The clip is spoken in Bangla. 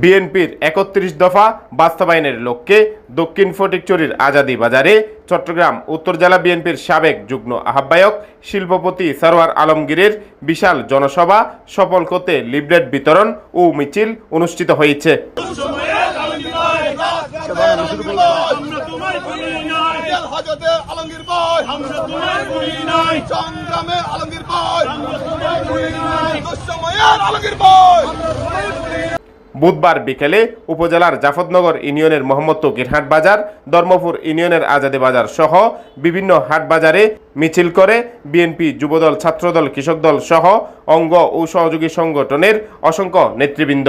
বিএনপির একত্রিশ দফা বাস্তবায়নের লক্ষ্যে দক্ষিণ ফটিকচুরির আজাদি বাজারে চট্টগ্রাম উত্তর জেলা বিএনপির সাবেক যুগ্ম আহ্বায়ক শিল্পপতি সরোয়ার আলমগীরের বিশাল জনসভা সফল করতে লিবরেট বিতরণ ও মিছিল অনুষ্ঠিত হয়েছে। সংগ্রামে আলমগীর আলমগীর বুধবার বিকেলে উপজেলার জাফতনগর ইউনিয়নের মোহাম্মদ তকির হাট বাজার, ধর্মপুর ইউনিয়নের আজাদী বাজার সহ বিভিন্ন হাট বাজারে মিছিল করে বিএনপি যুবদল, ছাত্রদল, কৃষক দল সহ অঙ্গ ও সহযোগী সংগঠনের অসংখ্য নেতৃবৃন্দ।